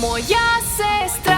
моя сестра.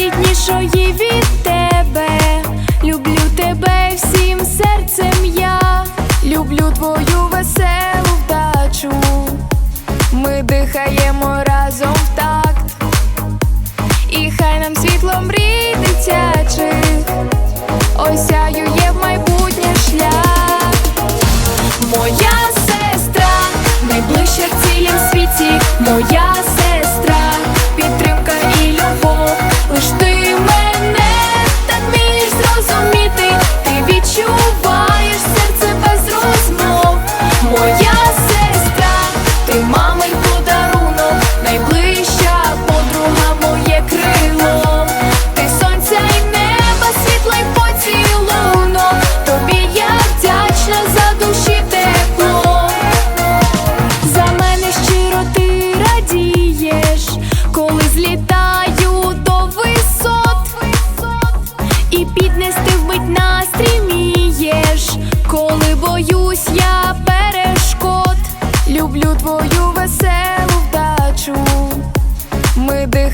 ріднішої від тебе, люблю тебе всім серцем я, люблю твою веселу вдачу, ми дихаємо разом в такт, і хай нам світлом мрій дитячих осяють.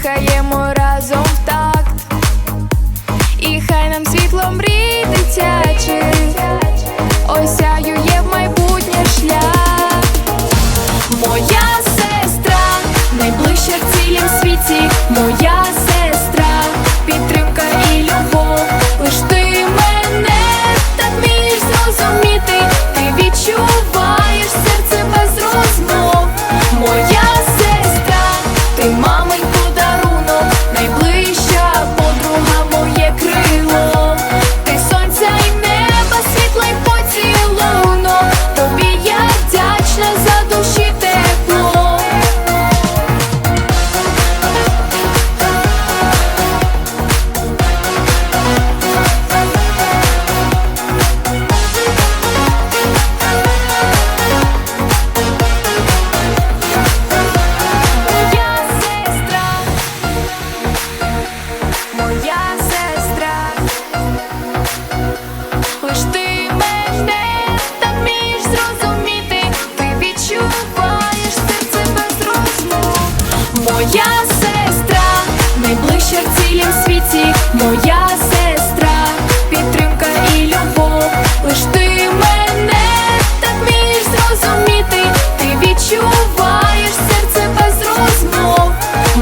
рухаємо разом в такт, і хай нам світлом мрій дитячих осяює в майбутнє шлях. Моя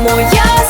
моя.